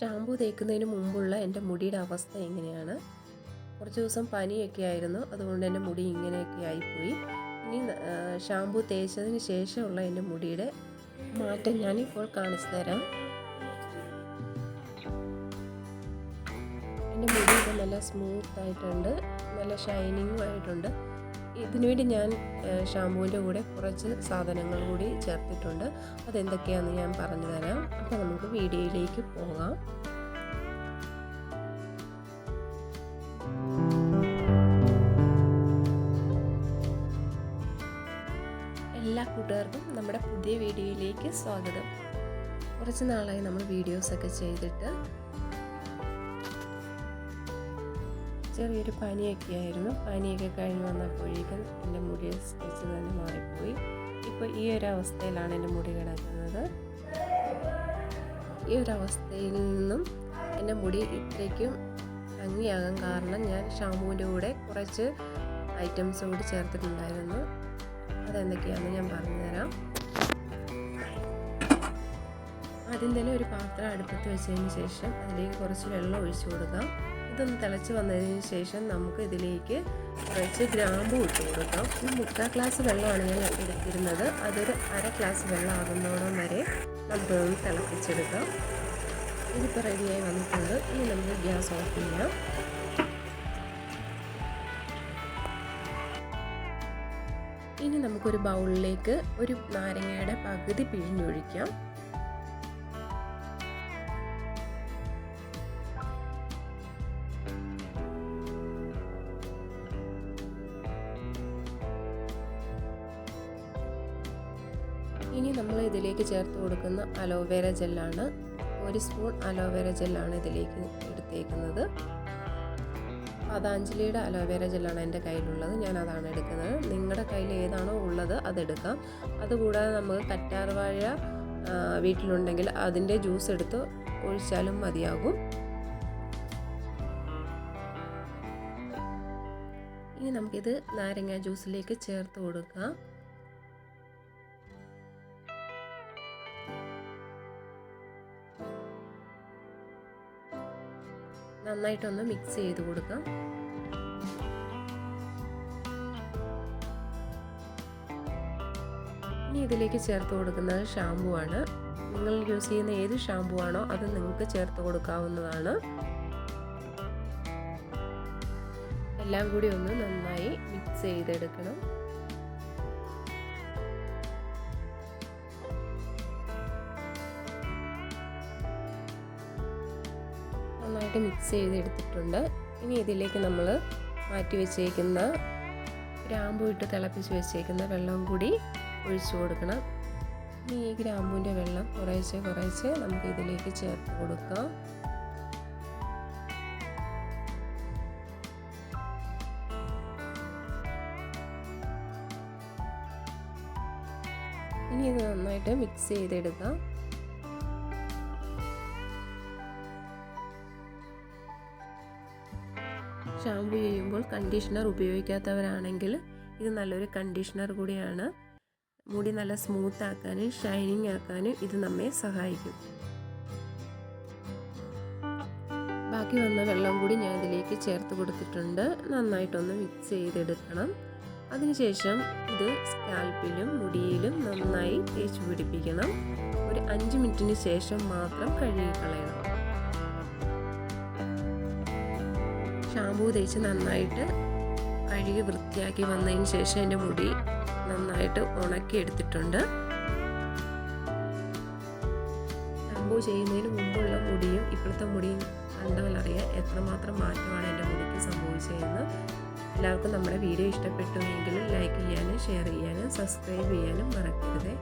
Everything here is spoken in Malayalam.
ഷാമ്പു തേക്കുന്നതിന് മുമ്പുള്ള എന്റെ മുടിയുടെ അവസ്ഥ എങ്ങനെയാണ്? കുറച്ച് ദിവസം പനിയൊക്കെ ആയിരുന്നു. അതുകൊണ്ട് എന്റെ മുടി ഇങ്ങനെയൊക്കെ ആയിപ്പോയി. ഇനി ഷാമ്പു തേച്ചതിന് ശേഷമുള്ള എന്റെ മുടിയുടെ മാറ്റം ഞാനിപ്പോൾ കാണിച്ചു തരാം. എന്റെ മുടി ഇപ്പോൾ നല്ല സ്മൂത്ത് ആയിട്ടുണ്ട്. നല്ല ഷൈനിങ്ങും ആയിട്ടുണ്ട്. ഇതിനു വേണ്ടി ഞാൻ ഷാമ്പുവിന്റെ കൂടെ കുറച്ച് സാധനങ്ങൾ കൂടി ചേർത്തിട്ടുണ്ട്. അതെന്തൊക്കെയാണെന്ന് ഞാൻ പറഞ്ഞു തരാം. അപ്പോൾ നമുക്ക് വീഡിയോയിലേക്ക് പോകാം. എല്ലാ കൂട്ടുകാർക്കും നമ്മുടെ പുതിയ വീഡിയോയിലേക്ക് സ്വാഗതം. കുറച്ച് നാളായി നമ്മൾ വീഡിയോസൊക്കെ ചെയ്തിട്ട് ചെറിയൊരു പനിയൊക്കെ ആയിരുന്നു പനിയൊക്കെ കഴിഞ്ഞ് വന്നപ്പോഴേക്കും എന്റെ മുടി സ്ട്രെച്ച് തന്നെ മാറിപ്പോയി. ഇപ്പോൾ ഈ ഒരു അവസ്ഥയിലാണ് എന്റെ മുടി കിടക്കുന്നത്. ഈ ഒരു അവസ്ഥയിൽ നിന്നും എന്റെ മുടി ഇത്രയ്ക്കും ഭംഗിയാകാൻ കാരണം ഞാൻ ഷാമ്പുവിന്റെ കൂടെ കുറച്ച് ഐറ്റംസ് കൂടി ചേർത്തിട്ടുണ്ടായിരുന്നു. അതെന്തൊക്കെയാണെന്ന് ഞാൻ പറഞ്ഞുതരാം. ആദ്യം തന്നെ ഒരു പാത്രം അടുപ്പത്ത് വെച്ചതിന് ശേഷം അതിലേക്ക് കുറച്ച് വെള്ളം ഒഴിച്ചു കൊടുക്കാം. ഇതൊന്ന് തിളച്ച് വന്നതിന് ശേഷം നമുക്ക് ഇതിലേക്ക് കുറച്ച് ഗ്രാമ്പു ഇട്ട് കൊടുക്കാം. ഈ മുക്കാൽ ഗ്ലാസ് വെള്ളമാണ് ഞാൻ എടുത്തിരുന്നത്. അതൊരു അര ഗ്ലാസ് വെള്ളം ആകുന്നോളം വരെ നമുക്കൊന്ന് തിളപ്പിച്ചെടുക്കാം. ഇതിപ്പോൾ റെഡിയായി വന്നിട്ടുണ്ട്. ഇനി നമുക്ക് ഗ്യാസ് ഓഫ് ചെയ്യാം. ഇനി നമുക്കൊരു ബൗളിലേക്ക് ഒരു നാരങ്ങയുടെ പകുതി പിഴിഞ്ഞൊഴിക്കാം. ഇനി നമ്മൾ ഇതിലേക്ക് ചേർത്ത് കൊടുക്കുന്ന അലോവേര ജെല്ലാണ് ഒരു സ്പൂൺ അലോവേര ജെല്ലാണ് ഇതിലേക്ക് എടുത്തേക്കുന്നത്. പതാഞ്ജലിയുടെ അലോവേര ജെല്ലാണ് എന്റെ കയ്യിലുള്ളത്. ഞാൻ അതാണ് എടുക്കുന്നത്. നിങ്ങളുടെ കയ്യിൽ ഏതാണോ ഉള്ളത് അതെടുക്കാം അതുകൂടാതെ നമുക്ക് കറ്റാർവാഴ വീട്ടിലുണ്ടെങ്കിൽ അതിന്റെ ജ്യൂസ് എടുത്ത് ഒഴിച്ചാലും മതിയാകും. ഇനി നമുക്കിത് നാരങ്ങ ജ്യൂസിലേക്ക് ചേർത്ത് കൊടുക്കാം. നന്നായിട്ടൊന്ന് മിക്സ് ചെയ്ത് കൊടുക്കാം. ഇനി ഇതിലേക്ക് ചേർത്ത് കൊടുക്കുന്നത് ഷാമ്പു ആണ്. നിങ്ങൾ യൂസ് ചെയ്യുന്ന ഏത് ഷാമ്പു ആണോ അത് നിങ്ങൾക്ക് ചേർത്ത് കൊടുക്കാവുന്നതാണ്. എല്ലാം കൂടി ഒന്ന് നന്നായി മിക്സ് ചെയ്തെടുക്കണം. നന്നായിട്ട് മിക്സ് ചെയ്തെടുത്തിട്ടുണ്ട്. ഇനി ഇതിലേക്ക് നമ്മൾ മാറ്റി വെച്ചേക്കുന്ന ഗ്രാമ്പു ഇട്ട് തിളപ്പിച്ച് വെച്ചേക്കുന്ന വെള്ളം കൂടി ഒഴിച്ചു കൊടുക്കണം. ഇനി ഈ ഗ്രാമ്പുവിന്റെ വെള്ളം കുറേശ്ശെ കുറേശ്ശെ നമുക്ക് ഇതിലേക്ക് ചേർത്ത് കൊടുക്കാം. ഇനി ഇത് നന്നായിട്ട് മിക്സ് ചെയ്തെടുക്കാം. ഷാമ്പു ചെയ്യുമ്പോൾ കണ്ടീഷണർ ഉപയോഗിക്കാത്തവരാണെങ്കിൽ ഇത് നല്ലൊരു കണ്ടീഷണർ കൂടിയാണ്. മുടി നല്ല സ്മൂത്ത് ആക്കാനും ഷൈനിങ് ആക്കാനും ഇത് നമ്മെ സഹായിക്കും. ബാക്കി വന്ന വെള്ളം കൂടി ഞാൻ ഇതിലേക്ക് ചേർത്ത് കൊടുത്തിട്ടുണ്ട്. നന്നായിട്ടൊന്ന് മിക്സ് ചെയ്തെടുക്കണം. അതിനുശേഷം ഇത് സ്കാൽപ്പിലും മുടിയിലും നന്നായി തേച്ച് പിടിപ്പിക്കണം. ഒരു അഞ്ച് മിനിറ്റിന് ശേഷം മാത്രം കഴുകി കളയണം. ഷാമ്പൂ തേച്ച് നന്നായിട്ട് കഴുകി വൃത്തിയാക്കി വന്നതിന് ശേഷം എന്റെ മുടി നന്നായിട്ട് ഉണക്കി എടുത്തിട്ടുണ്ട് ഷാമ്പൂ ചെയ്യുന്നതിന് മുമ്പുള്ള മുടിയും ഇപ്പോഴത്തെ മുടിയും കണ്ടാലറിയാം എത്രമാത്രം മാറ്റമാണ് എന്റെ മുടിക്ക് സംഭവിച്ചതെന്ന് എല്ലാവർക്കും നമ്മുടെ വീഡിയോ ഇഷ്ടപ്പെട്ടു എങ്കിലും ലൈക്ക് ചെയ്യാനും ഷെയർ ചെയ്യാനും സബ്സ്ക്രൈബ് ചെയ്യാനും മറക്കരുത്.